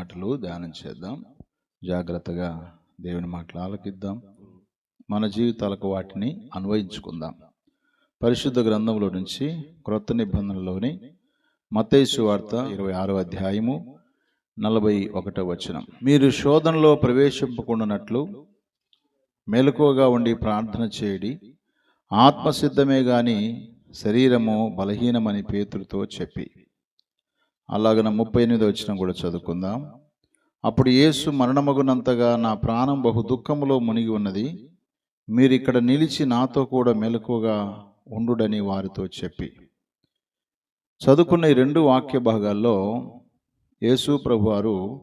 మాటలు ధ్యానం చేద్దాం. జాగ్రత్తగా దేవుని మాటలు ఆలకిద్దాం. మన జీవితాలకు వాటిని అన్వయించుకుందాం. పరిశుద్ధ గ్రంథంలో నుంచి క్రొత్త నిబంధనలోని మతేసు వార్త ఇరవై ఆరో అధ్యాయము నలభై ఒకటో వచనం. మీరు శోధనలో ప్రవేశింపకుండానట్లు మెలకువగా ఉండి ప్రార్థన చేయడి ఆత్మసిద్ధమే గాని శరీరము బలహీనమని పేతుడితో చెప్పి అలాగన ముప్పై ఎనిమిది వచ్చిన కూడా చదువుకుందాం. అప్పుడు యేసు మరణమగునంతగా నా ప్రాణం బహు దుఃఖములో మునిగి ఉన్నది. మీరు ఇక్కడ నిలిచి నాతో కూడా మెలకుగా ఉండుడని వారితో చెప్పి. చదువుకున్న ఈ రెండు వాక్య భాగాల్లో యేసు ప్రభువారు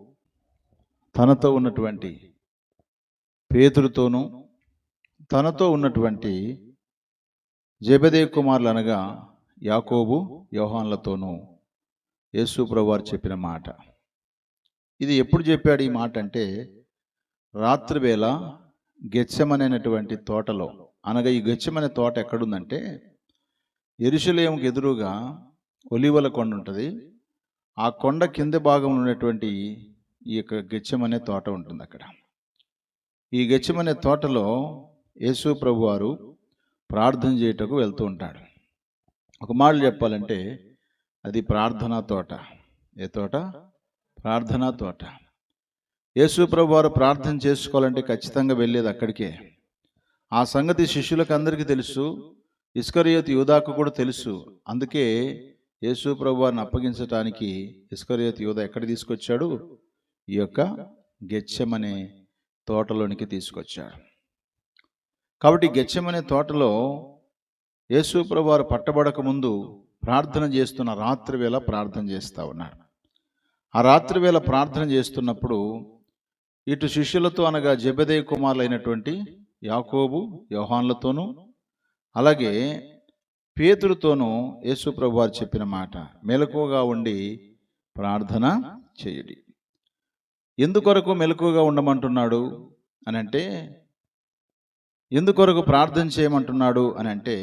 తనతో ఉన్నటువంటి పేతుడితోనూ తనతో ఉన్నటువంటి జబదే కుమారులు అనగా యాకోబు యోహాన్లతోనూ యేసు ప్రభువారు చెప్పిన మాట. ఇది ఎప్పుడు చెప్పాడు ఈ మాట అంటే రాత్రివేళ గెచ్చమనేటువంటి తోటలో అనగా ఈ గెచ్చమనే తోట ఎక్కడుందంటే ఎరుశలేముకి ఎదురుగా ఒలివల కొండ ఉంటుంది. ఆ కొండ కింద భాగంలో ఉన్నటువంటి ఈ యొక్క గెచ్చమనే తోట ఉంటుంది అక్కడ. ఈ గెచ్చమనే తోటలో యేసు ప్రభువారు ప్రార్థన చేయుటకు వెళ్తూ ఉంటాడు. ఒక మాట చెప్పాలంటే అది ప్రార్థనా తోట. ఏ తోట? ప్రార్థనా తోట. యేసు ప్రభు వారు ప్రార్థన చేసుకోవాలంటే ఖచ్చితంగా వెళ్ళేది అక్కడికే. ఆ సంగతి శిష్యులకు అందరికీ తెలుసు. ఇస్కరియోత్ యూదాకు కూడా తెలుసు. అందుకే యేసు ప్రభు వారిని అప్పగించటానికి ఇస్కరియోత్ యూదా ఎక్కడ తీసుకొచ్చాడు? ఈ యొక్క గెచ్చమనే తోటలోనికి తీసుకొచ్చాడు. కాబట్టి గెచ్చమనే తోటలో యేసు ప్రభు వారు పట్టబడక ముందు ప్రార్థన చేస్తున్న రాత్రి వేళ ప్రార్థన చేస్తూ ఉన్నాడు. ఆ రాత్రి వేళ ప్రార్థన చేస్తున్నప్పుడు ఇటు శిష్యులతో అనగా జబదే కుమారులైనటువంటి యాకోబు యోహాన్లతోనూ అలాగే పేతులతోనూ యేసు ప్రభు వారు చెప్పిన మాట మెలకువగా ఉండి ప్రార్థన చేయడి. ఎందుకొరకు మెలకువగా ఉండమంటున్నాడు అని అంటే ఎందుకొరకు ప్రార్థన చేయమంటున్నాడు అని అంటే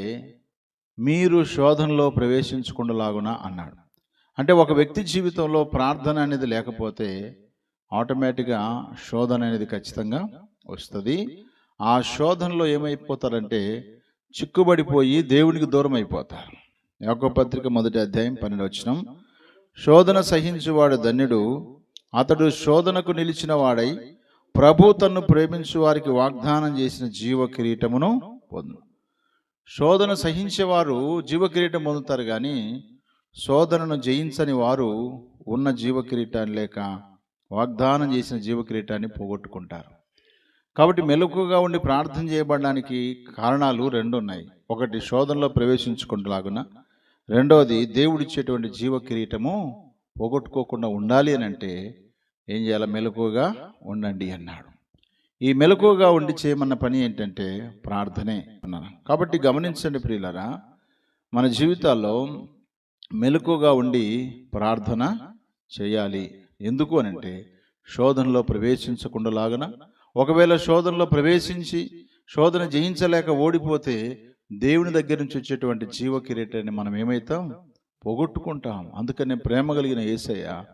మీరు శోధనలో ప్రవేశించకుండాలాగున అన్నాడు. అంటే ఒక వ్యక్తి జీవితంలో ప్రార్థన అనేది లేకపోతే ఆటోమేటిక్గా శోధన అనేది ఖచ్చితంగా వస్తుంది. ఆ శోధనలో ఏమైపోతారంటే చిక్కుబడిపోయి దేవునికి దూరం అయిపోతారు యాకో పత్రిక మొదటి అధ్యాయం పన్నెండు వచ్చినం శోధన సహించువాడు ధన్యుడు అతడు శోధనకు నిలిచిన వాడై ప్రభు తన్ను ప్రేమించు వారికి వాగ్దానం చేసిన జీవ కిరీటమును పొందు శోధన సహించేవారు జీవకిరీటం పొందుతారు కానీ శోధనను జయించని వారు ఉన్న జీవకిరీటాన్ని లేక వాగ్దానం చేసిన జీవకిరీటాన్ని పోగొట్టుకుంటారు. కాబట్టి మెలకుగా ఉండి ప్రార్థన చేయబడడానికి కారణాలు రెండు ఉన్నాయి ఒకటి శోధనలో ప్రవేశించుకుంటలాగున రెండవది దేవుడిచ్చేటువంటి జీవ కిరీటము పోగొట్టుకోకుండా ఉండాలి అని అంటే ఏం చేయాలి? మెలకుగా ఉండండి అన్నాడు. ఈ మెలకుగా ఉండి చేయమన్న పని ఏంటంటే ప్రార్థనే అన్నాను కాబట్టి గమనించండి ప్రియులరా మన జీవితాల్లో మెలకుగా ఉండి ప్రార్థన చేయాలి. ఎందుకు అని అంటే శోధనలో ప్రవేశించకుండా లాగన ఒకవేళ శోధనలో ప్రవేశించి శోధన జయించలేక ఓడిపోతే దేవుని దగ్గర నుంచి వచ్చేటువంటి జీవ కిరీటాన్ని మనం ఏమవుతాం పోగొట్టుకుంటాం. అందుకనే ప్రేమ కలిగిన యేసయ్య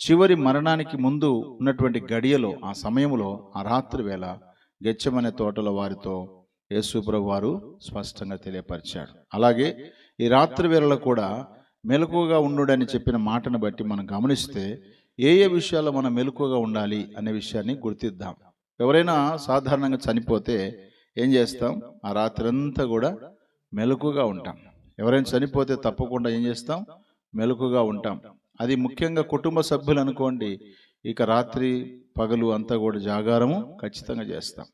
చివరి మరణానికి ముందు ఉన్నటువంటి గడియలో ఆ సమయంలో ఆ రాత్రి వేళ గెచ్చమనే తోటల వారితో యేసుప్రభు వారు స్పష్టంగా తెలియపరిచాడు. అలాగే ఈ రాత్రి వేళలో కూడా మెలకువగా ఉండుడని చెప్పిన మాటను బట్టి మనం గమనిస్తే ఏ ఏ విషయాల్లో మనం మెలకువగా ఉండాలి అనే విషయాన్ని గుర్తిద్దాం. ఎవరైనా సాధారణంగా చనిపోతే ఏం చేస్తాం? ఆ రాత్రి అంతా కూడా మెలకుగా ఉంటాం. ఎవరైనా చనిపోతే తప్పకుండా ఏం చేస్తాం? మెలకుగా ఉంటాం. అది ముఖ్యంగా కుటుంబ సభ్యులు అనుకోండి. ఇక రాత్రి పగలు అంతా కూడా జాగారము ఖచ్చితంగా చేస్తాం.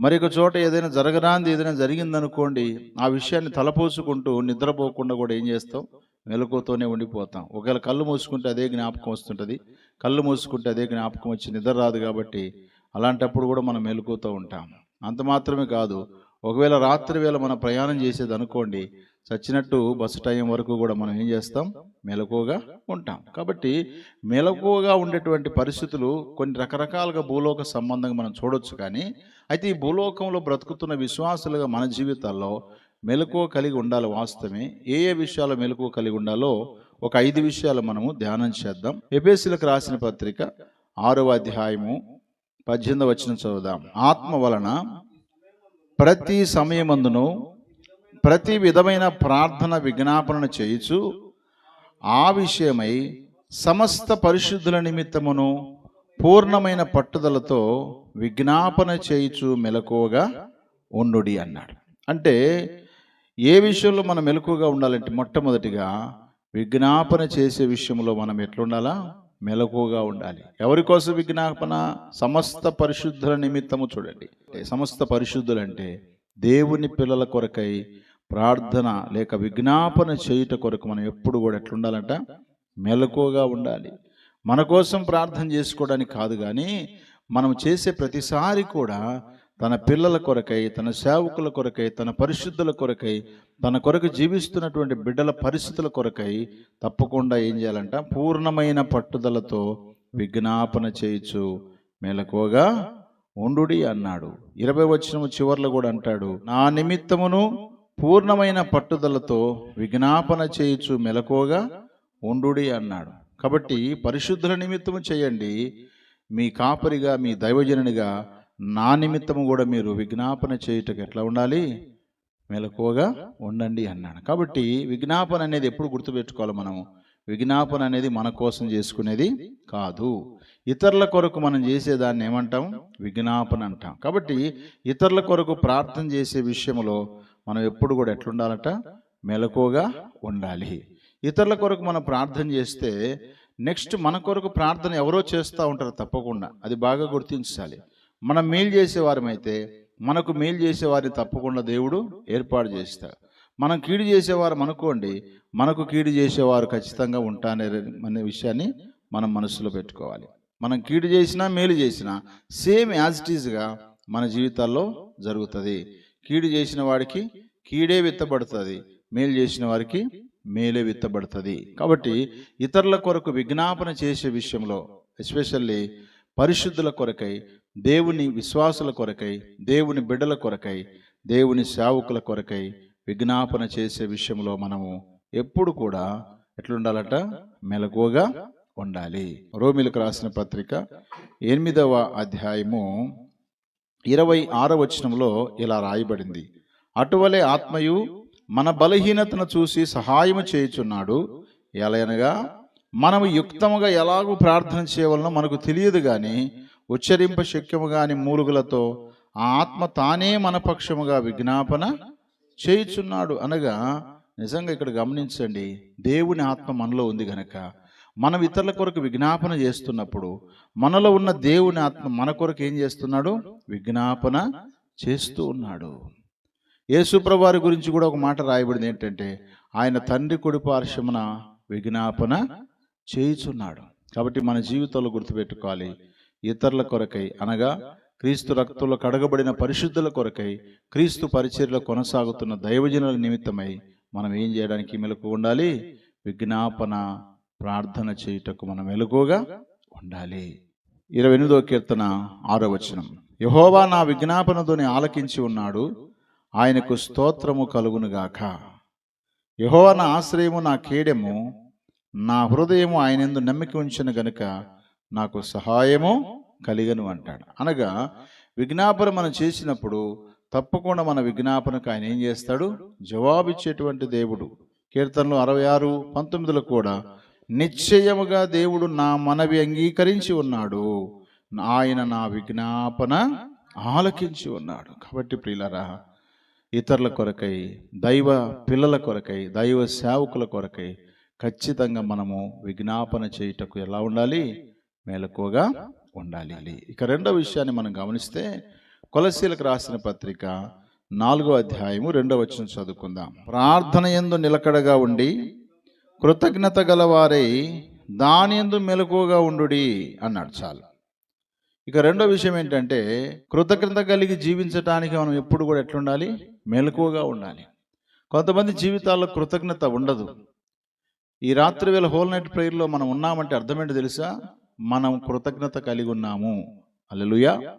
మరి ఒక చోట ఏదైనా జరగరాంది ఏదైనా జరిగిందనుకోండి ఆ విషయాన్ని తలపోసుకుంటూ నిద్రపోకుండా కూడా ఏం చేస్తాం? మెలకుతోనే ఉండిపోతాం. ఒకవేళ కళ్ళు మూసుకుంటే అదే జ్ఞాపకం వస్తుంటుంది. కళ్ళు మూసుకుంటే అదే జ్ఞాపకం వచ్చి నిద్ర రాదు కాబట్టి అలాంటప్పుడు కూడా మనం మెలకుతూ ఉంటాం అంత మాత్రమే కాదు ఒకవేళ రాత్రి వేళ మనం ప్రయాణం చేసేది అనుకోండి చచ్చినట్టు బస్సు టైం వరకు కూడా మనం ఏం చేస్తాం? మెలకువగా ఉంటాం. కాబట్టి మెలకువగా ఉండేటువంటి పరిస్థితులు కొన్ని రకరకాలుగా భూలోక సంబంధంగా మనం చూడొచ్చు కానీ అయితే ఈ భూలోకంలో బ్రతుకుతున్న విశ్వాసులుగా మన జీవితాల్లో మెలకువ కలిగి ఉండాలి వాస్తవమే. ఏ ఏ విషయాలు మెలకువ కలిగి ఉండాలో ఒక ఐదు విషయాలు మనము ధ్యానం చేద్దాం. ఎబేసులకు రాసిన పత్రిక ఆరవ అధ్యాయము పద్దెనిమిది వచ్చిన చదువుదాం. ఆత్మ వలన ప్రతి సమయమందును ప్రతి విధమైన ప్రార్థన విజ్ఞాపనను చేయుచు ఆ విషయమై సమస్త పరిశుద్ధుల నిమిత్తమును పూర్ణమైన పట్టుదలతో విజ్ఞాపన చేయుచు మెలకువగా ఉండుడి అన్నాడు. అంటే ఏ విషయంలో మనం మెలకువగా ఉండాలంటే మొట్టమొదటిగా విజ్ఞాపన చేసే విషయంలో మనం ఎట్లుండాలా? మెలకువగా ఉండాలి. ఎవరి కోసం విజ్ఞాపన? సమస్త పరిశుద్ధుల నిమిత్తము చూడండి. సమస్త పరిశుద్ధులంటే దేవుని పిల్లల కొరకై ప్రార్థన లేక విజ్ఞాపన చేయుట కొరకు మనం ఎప్పుడు కూడా ఎట్లుండాలంట? మెలకువగా ఉండాలి. మన కోసం ప్రార్థన చేసుకోవడానికి కాదు కానీ మనం చేసే ప్రతిసారి కూడా తన పిల్లల కొరకై తన సేవకుల కొరకై తన పరిశుద్ధుల కొరకై తన కొరకు జీవిస్తున్నటువంటి బిడ్డల పరిస్థితుల కొరకై తప్పకుండా ఏం చేయాలంట? పూర్ణమైన పట్టుదలతో విజ్ఞాపన చేయొచ్చు మెలకువగా ఉండుడి అన్నాడు. ఇరవై వచ్చిన చివర్లో కూడా అంటాడు. నా నిమిత్తమును పూర్ణమైన పట్టుదలతో విజ్ఞాపన చేయొచ్చు మెలకువగా ఉండుడి అన్నాడు. కాబట్టి పరిశుద్ధుల నిమిత్తము చేయండి. మీ కాపరిగా మీ దైవజనునిగా నా నిమిత్తము కూడా మీరు విజ్ఞాపన చేయుటకు ఎట్లా ఉండాలి? మెలకువగా ఉండండి అన్నాడు. కాబట్టి విజ్ఞాపన అనేది ఎప్పుడు గుర్తుపెట్టుకోవాలి మనము? విజ్ఞాపన అనేది మన కోసం చేసుకునేది కాదు. ఇతరుల కొరకు మనం చేసేదాన్ని ఏమంటాం? విజ్ఞాపన అంటాం. కాబట్టి ఇతరుల కొరకు ప్రార్థన చేసే విషయంలో మనం ఎప్పుడు కూడా ఎట్లుండాలట? మెలకువగా ఉండాలి. ఇతరుల కొరకు మనం ప్రార్థన చేస్తే నెక్స్ట్ మన కొరకు ప్రార్థన ఎవరో చేస్తూ ఉంటారు తప్పకుండా. అది బాగా గుర్తించాలి. మనం మేలు చేసేవారమైతే మనకు మేలు చేసేవారిని తప్పకుండా దేవుడు ఏర్పాటు చేస్తాడు. మనం కీడు చేసేవారు అనుకోండి మనకు కీడు చేసేవారు ఖచ్చితంగా ఉంటానే అనే విషయాన్ని మనం మనసులో పెట్టుకోవాలి. మనం కీడు చేసినా మేలు చేసినా సేమ్ యాజ్ ఇట్ ఈజ్గా మన జీవితాల్లో జరుగుతుంది. కీడు చేసిన వాడికి కీడే విత్తబడుతుంది మేలు చేసిన వారికి మేలే విత్తబడుతుంది. కాబట్టి ఇతరుల కొరకు విజ్ఞాపన చేసే విషయంలో ఎస్పెషల్లీ పరిశుద్ధుల కొరకై దేవుని విశ్వాసుల కొరకై దేవుని బిడ్డల కొరకై దేవుని సేవకుల కొరకై విజ్ఞాపన చేసే విషయంలో మనము ఎప్పుడు కూడా ఎట్లుండాలట? మెలకువగా ఉండాలి. రోమిలకు రాసిన పత్రిక ఎనిమిదవ అధ్యాయము ఇరవై ఆరవ వచనంలో ఇలా రాయబడింది. అటువలే ఆత్మయు మన బలహీనతను చూసి సహాయము చేయుచున్నాడు. ఎలయనగా మనము యుక్తముగా ఎలాగూ ప్రార్థన చేయవలనో మనకు తెలియదు కానీ ఉచ్చరింప శక్యము కాని మూలుగులతో ఆ ఆత్మ తానే మన పక్షముగా విజ్ఞాపన చేయుచున్నాడు. అనగా నిజంగా ఇక్కడ గమనించండి దేవుని ఆత్మ మనలో ఉంది గనక. మనం ఇతరుల కొరకు విజ్ఞాపన చేస్తున్నప్పుడు మనలో ఉన్న దేవుని ఆత్మ మన కొరకు ఏం చేస్తున్నాడు? విజ్ఞాపన చేస్తూ ఉన్నాడు. యేసుప్రభువారి గురించి కూడా ఒక మాట రాయబడింది ఏంటంటే ఆయన తండ్రి కొడి పార్శ్వమున విజ్ఞాపన చేయుచున్నాడు. కాబట్టి మన జీవితంలో గుర్తుపెట్టుకోవాలి ఇతరుల కొరకై అనగా క్రీస్తు రక్తంలో కడగబడిన పరిశుద్ధుల కొరకై క్రీస్తు పరిచర్యలో కొనసాగుతున్న దైవజనుల నిమిత్తమై మనం ఏం చేయడానికి మెలకు ఉండాలి? విజ్ఞాపన ప్రార్థన చేయుటకు మనం మెలకుగా ఉండాలి. ఇరవై ఎనిమిదో కీర్తన ఆరో వచనం. యహోవా నా విజ్ఞాపనతోని ఆలకించి ఉన్నాడు ఆయనకు స్తోత్రము కలుగునుగాక. యహోవా నా ఆశ్రయము నా కేడెము నా హృదయము ఆయనందు నమ్మిక ఉంచిన గనుక నాకు సహాయము కలిగను అంటాడు. అనగా విజ్ఞాపన మనం చేసినప్పుడు తప్పకుండా మన విజ్ఞాపనకు ఆయన ఏం చేస్తాడు? జవాబిచ్చేటువంటి దేవుడు. కీర్తనలు అరవై ఆరు పంతొమ్మిదిలో కూడా నిశ్చయముగా దేవుడు నా మనవి అంగీకరించి ఉన్నాడు. ఆయన నా విజ్ఞాపన ఆలకించి ఉన్నాడు. కాబట్టి ప్రియులరా ఇతరుల కొరకై దైవ పిల్లల కొరకై దైవ సేవకుల కొరకై ఖచ్చితంగా మనము విజ్ఞాపన చేయుటకు ఎలా ఉండాలి? మెలకువగా ఉండాలి. ఇక రెండో విషయాన్ని మనం గమనిస్తే కొలసీలకు రాసిన పత్రిక నాలుగో అధ్యాయము రెండో వచనం చదువుకుందాం. ప్రార్థన ఎందు నిలకడగా ఉండి కృతజ్ఞత గలవారై దాని ఎందు మెలకువగా ఉండుడి అన్నాడు చాలు. ఇక రెండో విషయం ఏంటంటే కృతజ్ఞత కలిగి జీవించడానికి మనం ఎప్పుడు కూడా ఎట్లుండాలి? మెలకువగా ఉండాలి. కొంతమంది జీవితాల్లో కృతజ్ఞత ఉండదు. ఈ రాత్రి వేళ హోల్ నైట్ ప్రేయర్లో మనం ఉన్నామంటే అర్థమేంటి తెలుసా? మనం కృతజ్ఞత కలిగి ఉన్నాము. అల్లెలుయా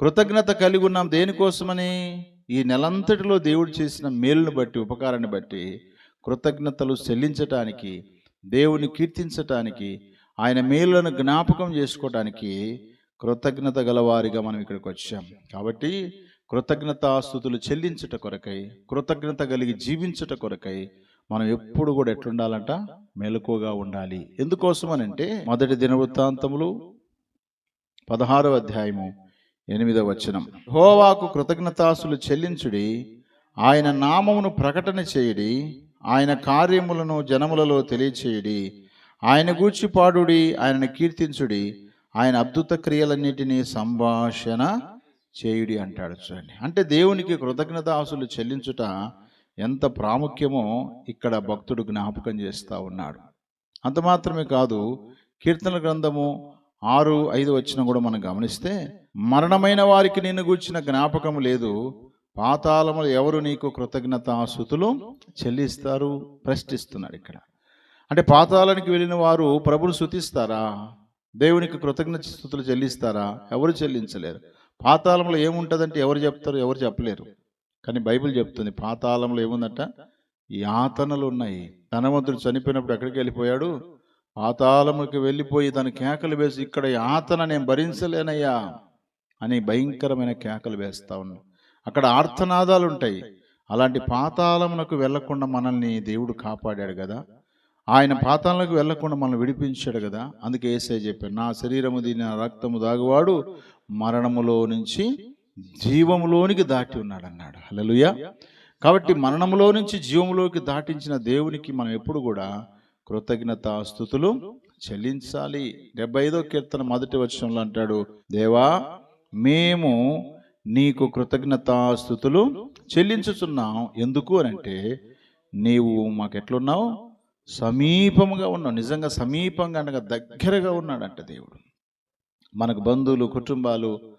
కృతజ్ఞత కలిగి ఉన్నాం దేనికోసమని? ఈ నెలంతటిలో దేవుడు చేసిన మేలును బట్టి ఉపకారాన్ని బట్టి కృతజ్ఞతలు చెల్లించటానికి దేవుని కీర్తించటానికి ఆయన మేలులను జ్ఞాపకం చేసుకోవటానికి కృతజ్ఞత గలవారిగా మనం ఇక్కడికి వచ్చాం. కాబట్టి కృతజ్ఞతాస్థుతులు చెల్లించుట కొరకై కృతజ్ఞత కలిగి జీవించుట కొరకై మనం ఎప్పుడు కూడా ఎట్లుండాలంట? మెలకుగా ఉండాలి. ఎందుకోసం అని అంటే మొదటి దినవృత్తాంతములు పదహారవ అధ్యాయము ఎనిమిదవ వచనం. హోవాకు కృతజ్ఞతాసులు చెల్లించుడి ఆయన నామమును ప్రకటన చేయడి ఆయన కార్యములను జనములలో తెలియచేయడి ఆయన గూర్చి పాడుడి ఆయనను కీర్తించుడి ఆయన అద్భుత క్రియలన్నిటినీ సంభాషణ చేయుడి అంటాడు చూడండి. అంటే దేవునికి కృతజ్ఞతాసులు చెల్లించుట ఎంత ప్రాముఖ్యమో ఇక్కడ భక్తుడు జ్ఞాపకం చేస్తూ ఉన్నాడు. అంత మాత్రమే కాదు కీర్తన గ్రంథము ఆరు ఐదు వచ్చిన కూడా మనం గమనిస్తే మరణమైన వారికి నిన్ను గూర్చిన జ్ఞాపకం లేదు పాతాళములు ఎవరు నీకు కృతజ్ఞతాసుతులు చెల్లిస్తారు? ప్రశ్నిస్తున్నాడు ఇక్కడ. అంటే పాతాళానికి వెళ్ళిన వారు ప్రభుని శుతిస్తారా దేవునికి కృతజ్ఞత స్థుతులు చెల్లిస్తారా? ఎవరు చెల్లించలేరు. పాతాళంలో ఏముంటుందంటే ఎవరు చెప్తారు ఎవరు చెప్పలేరు. కానీ బైబిల్ చెప్తుంది పాతాళంలో ఏముందంట? యాతనలు ఉన్నాయి. ధనవంతుడు చనిపోయినప్పుడు ఎక్కడికి వెళ్ళిపోయాడు? పాతాళముకి వెళ్ళిపోయి తన కేకలు వేసి ఇక్కడ యాతన నేను భరించలేనయ్యా అని భయంకరమైన కేకలు వేస్తా ఉన్నాను అక్కడ ఆర్తనాదాలు ఉంటాయి. అలాంటి పాతాళమునకు వెళ్ళకుండా మనల్ని దేవుడు కాపాడాడు కదా. ఆయన పాతాలకు వెళ్ళకుండా మనల్ని విడిపించాడు కదా. అందుకే ఏసే చెప్పాడు నా శరీరము దీని నా రక్తము దాగువాడు మరణములో నుంచి జీవములోనికి దాటి ఉన్నాడు అన్నాడు హలలుయ కాబట్టి మరణములో నుంచి జీవములోకి దాటించిన దేవునికి మనం ఎప్పుడు కూడా కృతజ్ఞత స్థుతులు చెల్లించాలి. డెబ్బై ఐదో కీర్తన మొదటి వచనంలో అంటాడు దేవా మేము నీకు కృతజ్ఞతాస్థుతులు చెల్లించుచున్నాం. ఎందుకు అని అంటే నీవు మాకెట్లున్నావు? సమీపముగా ఉన్నావు. నిజంగా సమీపంగా అనగా దగ్గరగా ఉన్నాడంట దేవుడు. మనకు బంధువులు కుటుంబాలు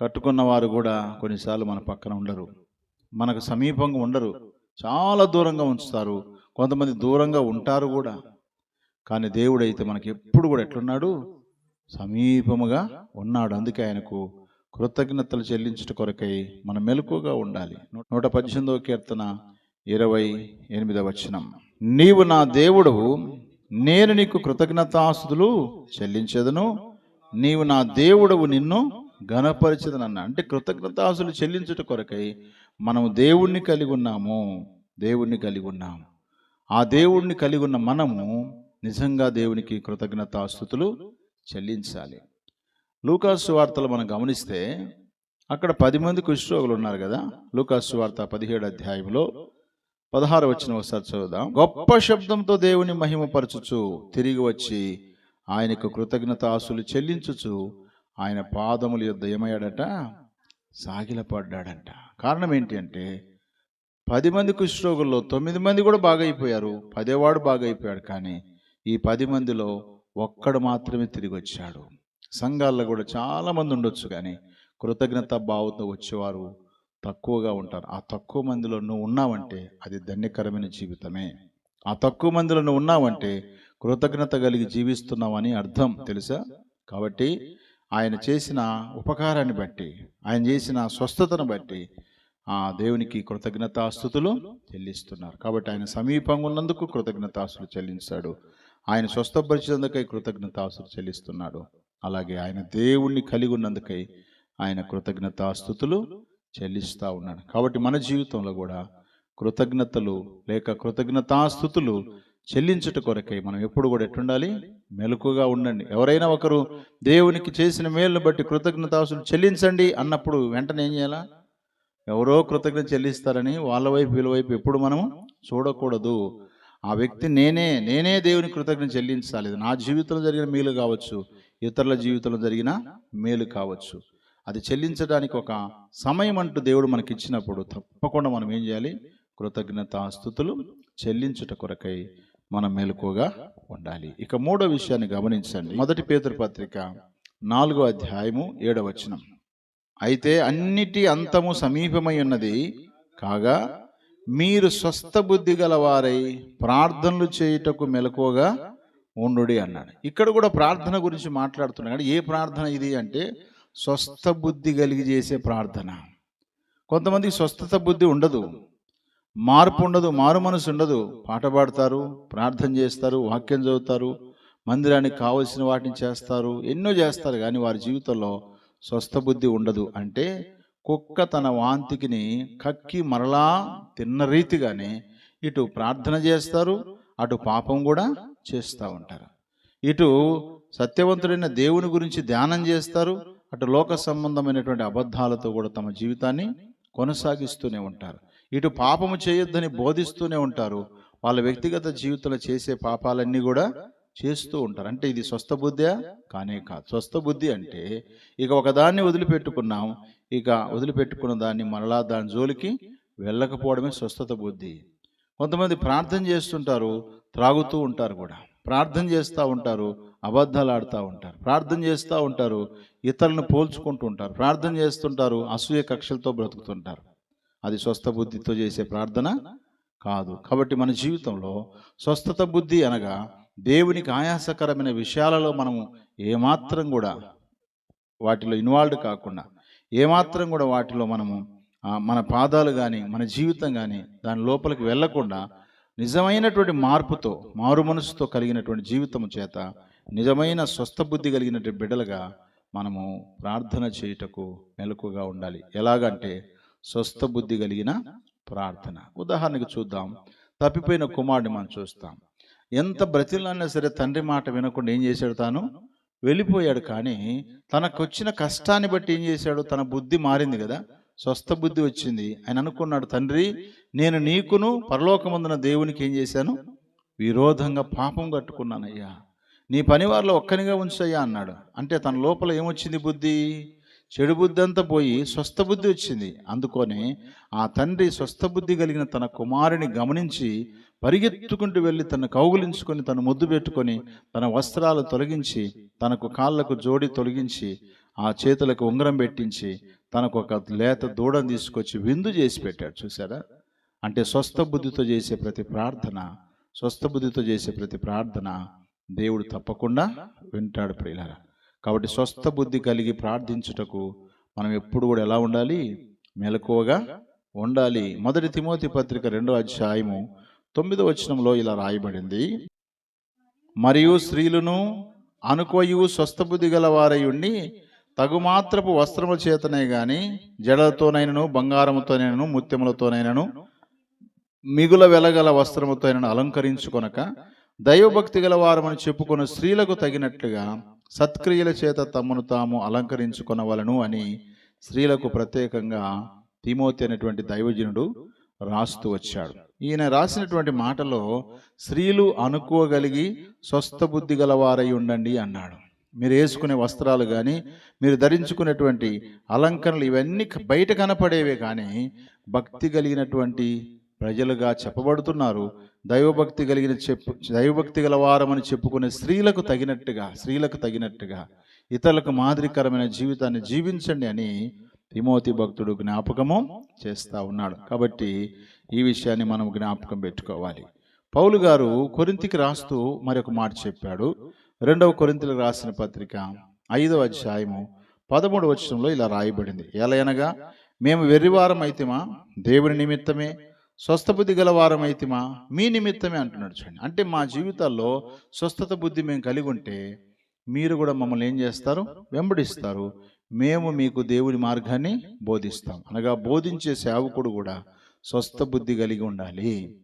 కట్టుకున్న వారు కూడా కొన్నిసార్లు మన పక్కన ఉండరు. మనకు సమీపంగా ఉండరు. చాలా దూరంగా ఉంచుతారు. కొంతమంది దూరంగా ఉంటారు కూడా. కానీ దేవుడైతే మనకి ఎప్పుడు కూడా ఎట్లున్నాడు? సమీపముగా ఉన్నాడు. అందుకే ఆయనకు కృతజ్ఞతలు చెల్లించుట కొరకై మనం మెలకుగా ఉండాలి. నూట పద్దెనిమిదవ కీర్తన ఇరవై ఎనిమిదవ వచనం. నీవు నా దేవుడవు. నేను నీకు కృతజ్ఞతాస్తులు చెల్లించదును. నీవు నా దేవుడవు నిన్ను ఘనపరిచదనన్న. అంటే కృతజ్ఞతాసులు చెల్లించుట కొరకై మనము దేవుణ్ణి కలిగి ఉన్నాము. దేవుణ్ణి కలిగి ఉన్నాము. ఆ దేవుణ్ణి కలిగి ఉన్న మనము నిజంగా దేవునికి కృతజ్ఞతాస్థుతులు చెల్లించాలి. లూకాసు వార్తలు మనం గమనిస్తే అక్కడ పది మంది కుష్ఠరోగులు ఉన్నారు కదా. లూకాసు వార్త పదిహేడు అధ్యాయంలో పదహారు వచ్చిన ఒకసారి చదువుదాం. గొప్ప శబ్దంతో దేవుని మహిమపరచుచు తిరిగి వచ్చి ఆయనకు కృతజ్ఞత ఆశలు చెల్లించుచు ఆయన పాదముల యొద్ద ఏమయ్యాడట? సాగిలపడ్డాడంట. కారణం ఏంటి అంటే పది మంది కుష్ఠరోగుల్లో తొమ్మిది మంది కూడా బాగైపోయారు. పదేవాడు బాగైపోయాడు కానీ ఈ పది మందిలో ఒక్కడు మాత్రమే తిరిగి వచ్చాడు సంఘాల్లో కూడా చాలా మంది ఉండొచ్చు కానీ కృతజ్ఞత భావంతో వచ్చేవారు తక్కువగా ఉంటారు. ఆ తక్కువ మందిలో నువ్వు ఉన్నావంటే అది ధన్యకరమైన జీవితమే. ఆ తక్కువ మందిలో నువ్వు ఉన్నావంటే కృతజ్ఞత కలిగి జీవిస్తున్నావని అర్థం. తెలుసా? కాబట్టి ఆయన చేసిన ఉపకారాన్ని బట్టి ఆయన చేసిన స్వస్థతను బట్టి ఆ దేవునికి కృతజ్ఞతాస్థుతులు చెల్లిస్తున్నారు. కాబట్టి ఆయన సమీపంగా ఉన్నందుకు కృతజ్ఞతాస్తులు చెల్లించాడు. ఆయన స్వస్థపరిచినందుకై కృతజ్ఞతాస్తులు చెల్లిస్తున్నాడు. అలాగే ఆయన దేవుణ్ణి కలిగి ఉన్నందుకై ఆయన కృతజ్ఞతాస్థుతులు చెల్లిస్తూ ఉన్నాడు. కాబట్టి మన జీవితంలో కూడా కృతజ్ఞతలు లేక కృతజ్ఞతాస్థుతులు చెల్లించుట కొరకై మనం ఎప్పుడు కూడా ఎట్టుండాలి? మెలకుగా ఉండండి. ఎవరైనా ఒకరు దేవునికి చేసిన మేలును బట్టి కృతజ్ఞతాస్తులు చెల్లించండి అన్నప్పుడు వెంటనే ఏం చేయాలా? ఎవరో కృతజ్ఞత చెల్లిస్తారని వాళ్ళ వైపు వీళ్ళ వైపు ఎప్పుడు మనము చూడకూడదు. ఆ వ్యక్తి నేనే నేనే దేవుని కృతజ్ఞత చెల్లించాలి. నా జీవితంలో జరిగిన మేలు కావచ్చు ఇతరుల జీవితంలో జరిగిన మేలు కావచ్చు. అది చెల్లించడానికి ఒక సమయం అంటూ దేవుడు మనకి ఇచ్చినప్పుడు తప్పకుండా మనం ఏం చేయాలి? కృతజ్ఞత స్థుతులు చెల్లించుట కొరకై మనం మెలకుగా ఉండాలి. ఇక మూడో విషయాన్ని గమనించండి. మొదటి పేదరు పత్రిక నాలుగో అధ్యాయము ఏడవ వచనం. అయితే అన్నిటి అంతము సమీపమై ఉన్నది కాగా మీరు స్వస్థ బుద్ధి గలవారై ప్రార్థనలు చేయుటకు మెలకువగా ఉండుడి అన్నాడు. ఇక్కడ కూడా ప్రార్థన గురించి మాట్లాడుతున్నాడు. ఏ ప్రార్థన ఇది అంటే స్వస్థ బుద్ధి కలిగి చేసే ప్రార్థన. కొంతమందికి స్వస్థత బుద్ధి ఉండదు. మార్పు ఉండదు మారు మనసు ఉండదు. పాట పాడతారు ప్రార్థన చేస్తారు వాక్యం చదువుతారు మందిరానికి కావలసిన వాటిని చేస్తారు ఎన్నో చేస్తారు కానీ వారి జీవితంలో స్వస్థ బుద్ధి ఉండదు. అంటే కుక్క తన వాంతికిని కక్కి మరలా తిన్న రీతిగానే ఇటు ప్రార్థన చేస్తారు అటు పాపం కూడా చేస్తూ ఉంటారు. ఇటు సత్యవంతుడైన దేవుని గురించి ధ్యానం చేస్తారు అటు లోక సంబంధమైనటువంటి అబద్ధాలతో కూడా తమ జీవితాన్ని కొనసాగిస్తూనే ఉంటారు. ఇటు పాపము చేయొద్దని బోధిస్తూనే ఉంటారు. వాళ్ళ వ్యక్తిగత జీవితంలో చేసే పాపాలన్నీ కూడా చేస్తూ ఉంటారు. అంటే ఇది స్వస్థ బుద్ధి కానే కాదు. స్వస్థ బుద్ధి అంటే ఇక ఒకదాన్ని వదిలిపెట్టుకున్నాం. ఇక వదిలిపెట్టుకున్న దాన్ని మరలా దాని జోలికి వెళ్ళకపోవడమే స్వస్థత బుద్ధి. కొంతమంది ప్రార్థన చేస్తుంటారు త్రాగుతూ ఉంటారు కూడా. ప్రార్థన చేస్తూ ఉంటారు అబద్ధాలు ఆడుతూ ఉంటారు. ప్రార్థన చేస్తూ ఉంటారు ఇతరులను పోల్చుకుంటూ ఉంటారు. ప్రార్థన చేస్తుంటారు అసూయ కక్షలతో బ్రతుకుతుంటారు. అది స్వస్థ బుద్ధితో చేసే ప్రార్థన కాదు. కాబట్టి మన జీవితంలో స్వస్థత బుద్ధి అనగా దేవునికి ఆయాసకరమైన విషయాలలో మనము ఏమాత్రం కూడా వాటిలో ఇన్వాల్వ్ కాకుండా ఏమాత్రం కూడా వాటిలో మనము మన పాదాలు కానీ మన జీవితం కానీ దాని లోపలికి వెళ్ళకుండా నిజమైనటువంటి మార్పుతో మారు మనసుతో కలిగినటువంటి జీవితం చేత నిజమైన స్వస్థ బుద్ధి కలిగినటువంటి బిడ్డలుగా మనము ప్రార్థన చేయుటకు మెలకుగా ఉండాలి. ఎలాగంటే స్వస్థ బుద్ధి కలిగిన ప్రార్థన. ఉదాహరణకు చూద్దాం. తప్పిపోయిన కుమారుడిని మనం చూస్తాం. ఎంత బ్రతిలన్నా సరే తండ్రి మాట వినకుండా ఏం చేశాడు తాను? వెళ్ళిపోయాడు కానీ తనకు వచ్చిన కష్టాన్ని బట్టి ఏం చేశాడు? తన బుద్ధి మారింది కదా. స్వస్థ బుద్ధి వచ్చింది. ఆయన అనుకున్నాడు తండ్రి నేను నీకును పరలోకమందున దేవునికి ఏం చేశాను? విరోధంగా పాపం కట్టుకున్నానయ్యా. నీ పనివారిలో ఒక్కనిగా ఉంచయ్యా అన్నాడు. అంటే తన లోపల ఏమొచ్చింది బుద్ధి? చెడు బుద్ధి అంతా పోయి స్వస్థ బుద్ధి వచ్చింది. అందుకొని ఆ తండ్రి స్వస్థ బుద్ధి కలిగిన తన కుమారుని గమనించి పరిగెత్తుకుంటూ వెళ్ళి తన కౌగులించుకొని తను ముద్దు పెట్టుకొని తన వస్త్రాలు తొలగించి తనకు కాళ్ళకు జోడి తొలగించి ఆ చేతులకు ఉంగరం పెట్టించి తనకు ఒక లేత దూడను తీసుకొచ్చి విందు చేసి పెట్టాడు. చూసారా అంటే స్వస్థ బుద్ధితో చేసే ప్రతి ప్రార్థన స్వస్థ బుద్ధితో చేసే ప్రతి ప్రార్థన దేవుడు తప్పకుండా వింటాడు ప్రియులారా. కాబట్టి స్వస్థ బుద్ధి కలిగి ప్రార్థించుటకు మనం ఎప్పుడు కూడా ఎలా ఉండాలి? మెలకువగా ఉండాలి. మొదటి తిమోతి పత్రిక రెండో అధ్యాయము తొమ్మిదో వచనంలో ఇలా రాయబడింది. మరియు స్త్రీలను అనుకోయు స్వస్థ బుద్ధి గల వారయుణ్ణి తగుమాత్రపు వస్త్రముల చేతనే గాని జడలతోనైనను బంగారముతోనైనను ముత్యములతోనైనను మిగుల వెలగల వస్త్రముతోనైనను అలంకరించుకొనక దైవభక్తి గల వారమని చెప్పుకున్న స్త్రీలకు తగినట్లుగా సత్క్రియల చేత తమను తాము అలంకరించుకొనవలను అని స్త్రీలకు ప్రత్యేకంగా తిమోతి అనేటువంటి దైవజనుడు రాస్తూ వచ్చాడు. ఈయన రాసినటువంటి మాటలో స్త్రీలు అనుకోగలిగి స్వస్థ బుద్ధి గలవారై ఉండండి అన్నాడు. మీరు వేసుకునే వస్త్రాలు కానీ మీరు ధరించుకునేటువంటి అలంకరణలు ఇవన్నీ బయట కనపడేవే కానీ భక్తి కలిగినటువంటి ప్రజలుగా చెప్పబడుతున్నారు. దైవభక్తి కలిగిన చెప్పు దైవభక్తి గలవారమని చెప్పుకునే స్త్రీలకు తగినట్టుగా స్త్రీలకు తగినట్టుగా ఇతరులకు మాదిరికరమైన జీవితాన్ని జీవించండి అని తిమోతి భక్తుడు జ్ఞాపకము చేస్తూ ఉన్నాడు. కాబట్టి ఈ విషయాన్ని మనం జ్ఞాపకం పెట్టుకోవాలి. పౌలు గారు కొరింతికి రాస్తూ మరొక మాట చెప్పాడు. రెండవ కొరింతలకు రాసిన పత్రిక ఐదవ అధ్యాయము పదమూడు వచనంలో ఇలా రాయబడింది. ఎలా అనగా మేము వెర్రివారం అయితేమా దేవుని నిమిత్తమే స్వస్థ బుద్ధి మీ నిమిత్తమే అంటున్నాడు చూడండి. అంటే మా జీవితాల్లో స్వస్థత బుద్ధి మేము కలిగి ఉంటే మీరు కూడా మమ్మల్ని ఏం చేస్తారు? వెంబడిస్తారు. మేము మీకు దేవుని మార్గాన్ని బోధిస్తాం. అనగా బోధించే సేవకుడు కూడా స్వస్థ బుద్ధి కలిగి ఉండాలి.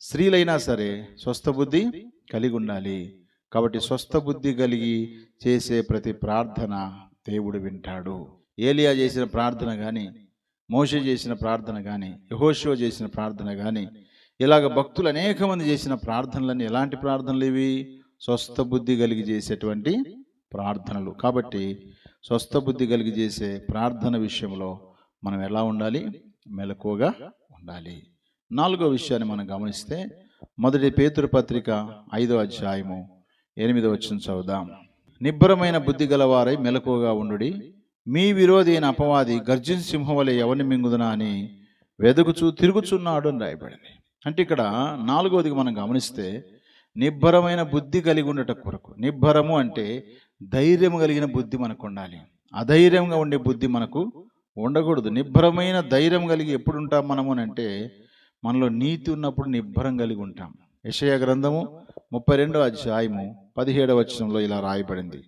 స్త్రీలైనా సరే స్వస్థ బుద్ధి కలిగి ఉండాలి. కాబట్టి స్వస్థ బుద్ధి కలిగి చేసే ప్రతి ప్రార్థన దేవుడు వింటాడు. ఏలియా చేసిన ప్రార్థన కానీ మోష చేసిన ప్రార్థన కానీ యహోషో చేసిన ప్రార్థన కానీ ఇలాగ భక్తులు అనేక మంది చేసిన ప్రార్థనలన్నీ ఎలాంటి ప్రార్థనలు ఇవి? స్వస్థ బుద్ధి కలిగి చేసేటువంటి ప్రార్థనలు. కాబట్టి స్వస్థ బుద్ధి కలిగి చేసే ప్రార్థన విషయంలో మనం ఎలా ఉండాలి? మెలకువగా ఉండాలి. నాలుగో విషయాన్ని మనం గమనిస్తే మొదటి పేతురు పత్రిక ఐదో అధ్యాయము ఎనిమిదో వచ్చిన చదువుదాం. నిబ్బరమైన బుద్ధి గలవారై మెలకువగా ఉండుడి. మీ విరోధి అయిన అపవాది గర్జిన్ సింహం వలె ఎవరిని మింగుదునా అని వెదుకుచూ తిరుగుచున్నాడు అని రాయబడింది. అంటే ఇక్కడ నాలుగవదిగా మనం గమనిస్తే నిబ్బరమైన బుద్ధి కలిగి ఉండట కొరకు. నిబ్బరము అంటే ధైర్యం కలిగిన బుద్ధి మనకు ఉండాలి. అధైర్యంగా ఉండే బుద్ధి మనకు ఉండకూడదు. నిబ్బరమైన ధైర్యం కలిగి ఎప్పుడు ఉంటాం మనము అని అంటే మనలో నీతి ఉన్నప్పుడు నిబ్బరం కలిగి ఉంటాం. యషయ గ్రంథము ముప్పై రెండో అధ్యాయము పదిహేడవ వచనంలో ఇలా రాయబడింది.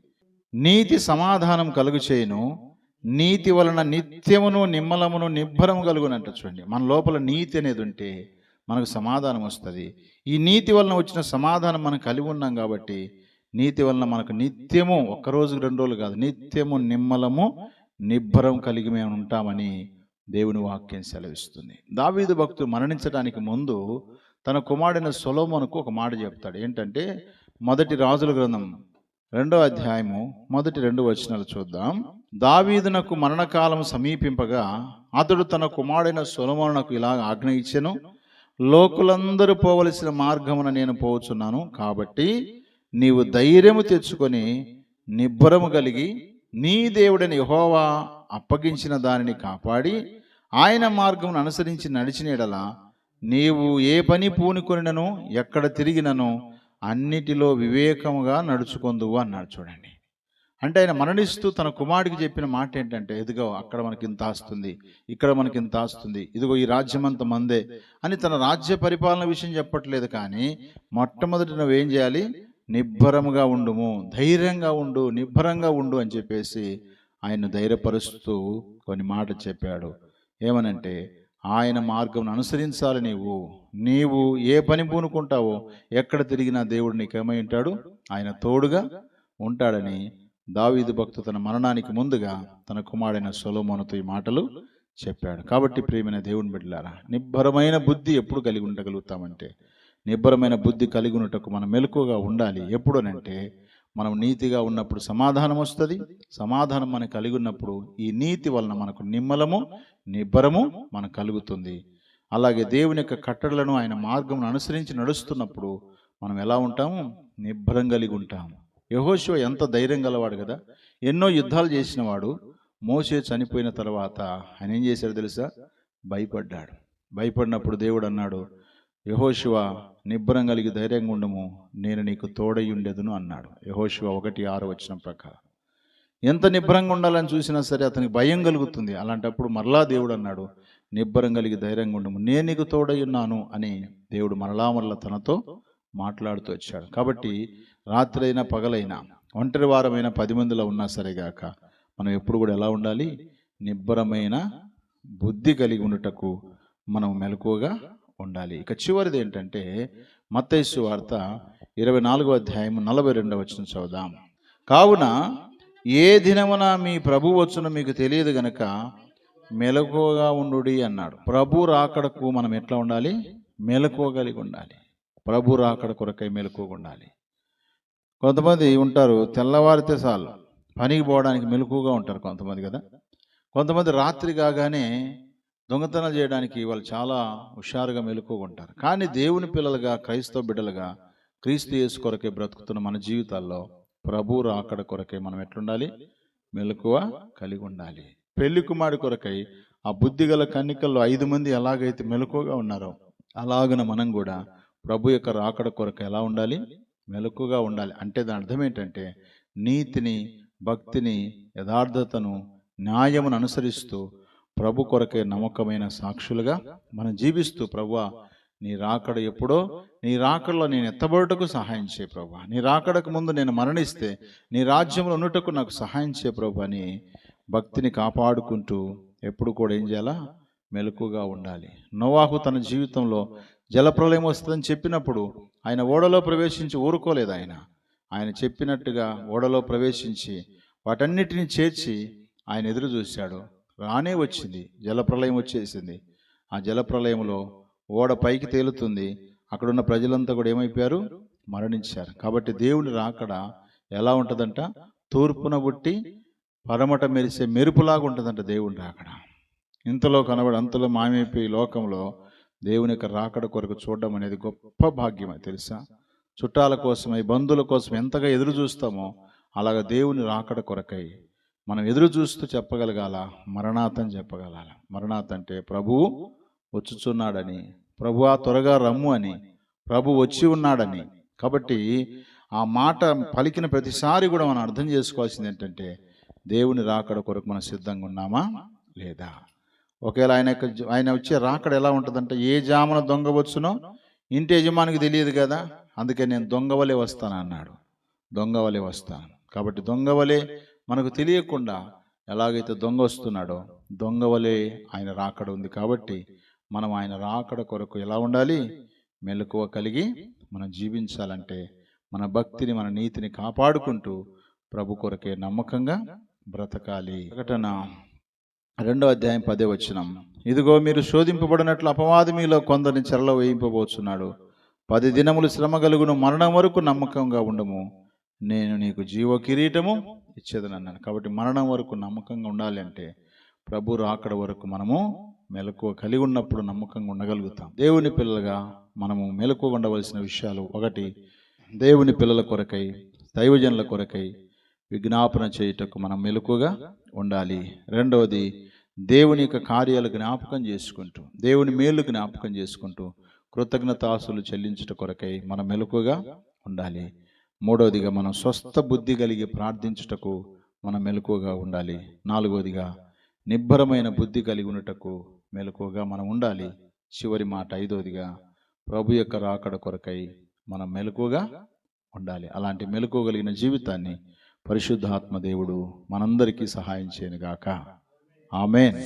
నీతి సమాధానం కలుగు చేయను. నీతి వలన నిత్యమును నిమ్మలమును నిబ్బరము కలుగునంట చూడండి. మన లోపల నీతి అనేది ఉంటే మనకు సమాధానం వస్తుంది. ఈ నీతి వలన వచ్చిన సమాధానం మనం కలిగి ఉన్నాం కాబట్టి నీతి వలన మనకు నిత్యము ఒక్కరోజు రెండు రోజులు కాదు నిత్యము నిమ్మలము నిబ్బరం కలిగి మేము ఉంటామని దేవుని వాక్యం సెలవిస్తుంది. దావీదు భక్తుడు మరణించడానికి ముందు తన కుమారుడైన సొలోమోనుకు ఒక మాట చెప్తాడు. ఏంటంటే మొదటి రాజుల గ్రంథం రెండో అధ్యాయము మొదటి రెండు వచనాలు చూద్దాం. దావీదునకు మరణకాలం సమీపింపగా అతడు తన కుమారుడైన సొలమోనకు ఇలా ఆజ్ఞ ఇచ్చెను లోకులందరూ పోవలసిన మార్గమున నేను పోవచ్చున్నాను కాబట్టి నీవు ధైర్యము తెచ్చుకొని నిబ్బరము కలిగి నీ దేవుడైన యహోవా అప్పగించిన దానిని కాపాడి ఆయన మార్గమును అనుసరించి నడిచిన ఎడల నీవు ఏ పని పూనుకొనినను ఎక్కడ తిరిగినను అన్నిటిలో వివేకముగా నడుచుకుందువు అన్నాడు చూడండి. అంటే ఆయన మరణిస్తూ తన కుమారుడికి చెప్పిన మాట ఏంటంటే ఇదిగో అక్కడ మనకి ఇంత ఆస్తుంది ఇక్కడ మనకి ఇంత ఆస్తుంది ఇదిగో ఈ రాజ్యం అంత మందే అని తన రాజ్య పరిపాలన విషయం చెప్పట్లేదు కానీ మొట్టమొదటి నువ్వేం చేయాలి? నిబ్బరముగా ఉండుము ధైర్యంగా ఉండు నిబ్బరంగా ఉండు అని చెప్పేసి ఆయన ధైర్యపరుస్తూ కొన్ని మాట చెప్పాడు. ఏమనంటే ఆయన మార్గం అనుసరించాలి నీవు. నీవు ఏ పని పూనుకుంటావో ఎక్కడ తిరిగినా దేవుడు నీకేమై ఉంటాడు? ఆయన తోడుగా ఉంటాడని దావీదు భక్తు తన మరణానికి ముందుగా తన కుమారుడైన సొలోమోనుతో ఈ మాటలు చెప్పాడు. కాబట్టి ప్రియమైన దేవుని బిడ్డలారా నిబ్బరమైన బుద్ధి ఎప్పుడు కలిగి ఉండగలుగుతామంటే నిబ్బరమైన బుద్ధి కలిగి ఉన్నటకు మనం మెలకుగా ఉండాలి. ఎప్పుడనంటే మనం నీతిగా ఉన్నప్పుడు సమాధానం వస్తుంది సమాధానం మనకు కలిగి ఉన్నప్పుడు ఈ నీతి వలన మనకు నిమ్మలము నిబ్బరము మనకు కలుగుతుంది. అలాగే దేవుని యొక్క కట్టడలను ఆయన మార్గంను అనుసరించి నడుస్తున్నప్పుడు మనం ఎలా ఉంటాము నిబ్బరం కలిగి ఉంటాము యహోశివ ఎంత ధైర్యం గలవాడు కదా! ఎన్నో యుద్ధాలు చేసినవాడు మోసే చనిపోయిన తర్వాత ఆయన ఏం చేశాడు తెలుసా? భయపడ్డాడు. భయపడినప్పుడు దేవుడు అన్నాడు యహోశివ నిబ్బరం కలిగి ధైర్యంగా ఉండము నేను నీకు తోడయ్యుండేదును అన్నాడు. యహోశివ ఒకటి ఆరు వచ్చిన ప్రకారం. ఎంత నిబ్బరంగా ఉండాలని చూసినా సరే అతనికి భయం కలుగుతుంది. అలాంటప్పుడు మరలా దేవుడు అన్నాడు నిబ్బరం కలిగి ధైర్యంగా ఉండము. నేను నీకు తోడై ఉన్నాను అని దేవుడు మరలా మరలా తనతో మాట్లాడుతూ వచ్చాడు. కాబట్టి రాత్రైనా పగలైనా ఒంటరి వారమైన పది మందిలో ఉన్నా సరేగాక మనం ఎప్పుడు కూడా ఎలా ఉండాలి? నిబ్బరమైన బుద్ధి కలిగి ఉండటకు మనం మెలకువగా ఉండాలి ఇక చివరిది ఏంటంటే మత్తైసు వార్త ఇరవై నాలుగో అధ్యాయం నలభై రెండవ వచ్చిన చదుదాం కావున ఏ దినమున మీ ప్రభు వచ్చునో మీకు తెలియదు గనక మెలకువగా ఉండు అన్నాడు. ప్రభు రాకడకు మనం ఎట్లా ఉండాలి? మెలకువగలిగి ఉండాలి. ప్రభు రాకడ కొరకై మెలకువగా ఉండాలి. కొంతమంది ఉంటారు తెల్లవారితే చాలు పనికి పోవడానికి మెలకువగా ఉంటారు కొంతమంది కదా. కొంతమంది రాత్రి కాగానే దొంగతనాలు చేయడానికి వాళ్ళు చాలా హుషారుగా మెలకువగా ఉంటారు కానీ దేవుని పిల్లలుగా క్రైస్తవ బిడ్డలుగా క్రీస్తు యేసు కొరకే బ్రతుకుతున్న మన జీవితాల్లో ప్రభు రాకడ కొరకే మనం ఎట్లుండాలి? మెలకువ కలిగి ఉండాలి పెళ్ళి కుమారి కొరకై ఆ బుద్ధిగల కన్నికల్లో ఐదు మంది ఎలాగైతే మెలకువగా ఉన్నారో అలాగున మనం కూడా ప్రభు యొక్క రాకడ కొరకు ఎలా ఉండాలి? మెలకుగా ఉండాలి. అంటే దాని అర్థం ఏంటంటే నీతిని భక్తిని యథార్థతను న్యాయమును అనుసరిస్తూ ప్రభు కొరకే నమ్మకమైన సాక్షులుగా మనం జీవిస్తూ ప్రభువా నీ రాకడ ఎప్పుడో నీ రాకడలో నేను ఎత్తబడుటకు సహాయం చేయ ప్రభా. నీ రాకడకు ముందు నేను మరణిస్తే నీ రాజ్యంలో ఉన్నటకు నాకు సహాయం చేయ ప్రభు అని భక్తిని కాపాడుకుంటూ ఎప్పుడు కూడా ఏం చేయాలా? మెలకుగా ఉండాలి. నోవాహు తన జీవితంలో జలప్రలయం వస్తుందని చెప్పినప్పుడు ఆయన ఓడలో ప్రవేశించి ఊరుకోలేదు ఆయన. ఆయన చెప్పినట్టుగా ఓడలో ప్రవేశించి వాటన్నిటిని చేర్చి ఆయన ఎదురు చూశాడు. రానే వచ్చింది. జలప్రలయం వచ్చేసింది. ఆ జలప్రలయంలో ఓడ పైకి తేలుతుంది. అక్కడున్న ప్రజలంతా కూడా ఏమైపోయారు? మరణించారు. కాబట్టి దేవుని రాకడ ఎలా ఉంటుందంట? తూర్పున పుట్టి పరమట మెరిసే మెరుపులాగా ఉంటుందంట దేవుని రాకడ. ఇంతలో కనబడి అంతలో మాయమైపోయి లోకంలో దేవుని యొక్క రాకడ కొరకు చూడడం అనేది గొప్ప భాగ్యమే తెలుసా? చుట్టాల కోసమై బంధువుల కోసం ఎంతగా ఎదురు చూస్తామో అలాగ దేవుని రాకడ కొరకై మనం ఎదురు చూస్తూ చెప్పగలగాల? మరణాతని చెప్పగలాల? మరణాత్ అంటే ప్రభువు వచ్చుచున్నాడని ప్రభు ఆ త్వరగా రమ్ము అని ప్రభు వచ్చి ఉన్నాడని. కాబట్టి ఆ మాట పలికిన ప్రతిసారి కూడా మనం అర్థం చేసుకోవాల్సింది ఏంటంటే దేవుని రాకడ కొరకు మనం సిద్ధంగా ఉన్నామా? లేదా? ఒకవేళ ఆయన ఆయన వచ్చే రాకడ ఎలా ఉంటుందంటే ఏ జామున దొంగ వచ్చునో ఇంటి యజమానికి తెలియదు కదా అందుకే నేను దొంగవలే వస్తాను అన్నాడు దొంగవలే వస్తాను. కాబట్టి దొంగవలే మనకు తెలియకుండా ఎలాగైతే దొంగ వస్తున్నాడో దొంగ వలె ఆయన రాకడ ఉంది కాబట్టి మనం ఆయన రాకడ కొరకు ఎలా ఉండాలి? మెలకువ కలిగి మనం జీవించాలంటే మన భక్తిని మన నీతిని కాపాడుకుంటూ ప్రభు కొరకే నమ్మకంగా బ్రతకాలి. ప్రకటన రెండో అధ్యాయం పదే వచ్చినం ఇదిగో మీరు శోధింపబడినట్లు అపవాది మీలో కొందరిని చెరలో వేయింపబోచున్నాడు. పది దినములు శ్రమ కలుగును మరణం వరకు నమ్మకంగా ఉండము. నేను నీకు జీవ కిరీటము ఇచ్చేదనన్నాను కాబట్టి మరణం వరకు నమ్మకంగా ఉండాలి అంటే ప్రభు రాకడ వరకు మనము మెలకువ కలిగి ఉన్నప్పుడు నమ్మకంగా ఉండగలుగుతాం. దేవుని పిల్లలుగా మనము మెలకువ ఉండవలసిన విషయాలు ఒకటి దేవుని పిల్లల కొరకై దైవజనుల కొరకై విజ్ఞాపన చేయుటకు మనం మెలకుగా ఉండాలి. రెండవది దేవుని యొక్క కార్యాలు జ్ఞాపకం చేసుకుంటూ దేవుని మేలు జ్ఞాపకం చేసుకుంటూ కృతజ్ఞతాసులు చెల్లించుట కొరకై మనం మెలకుగా ఉండాలి. మూడవదిగా మనం స్వస్థ బుద్ధి కలిగి ప్రార్థించుటకు మనం మెలకువగా ఉండాలి. నాలుగవదిగా నిబ్బరమైన బుద్ధి కలిగి ఉండటకు మెలకువగా మనం ఉండాలి. చివరి మాట ఐదవదిగా ప్రభు యొక్క రాకడ కొరకై మనం మెలకువగా ఉండాలి. అలాంటి మెలకువగలిగిన జీవితాన్ని పరిశుద్ధాత్మ దేవుడు మనందరికీ సహాయం చేయనుగాక. ఆమెన్.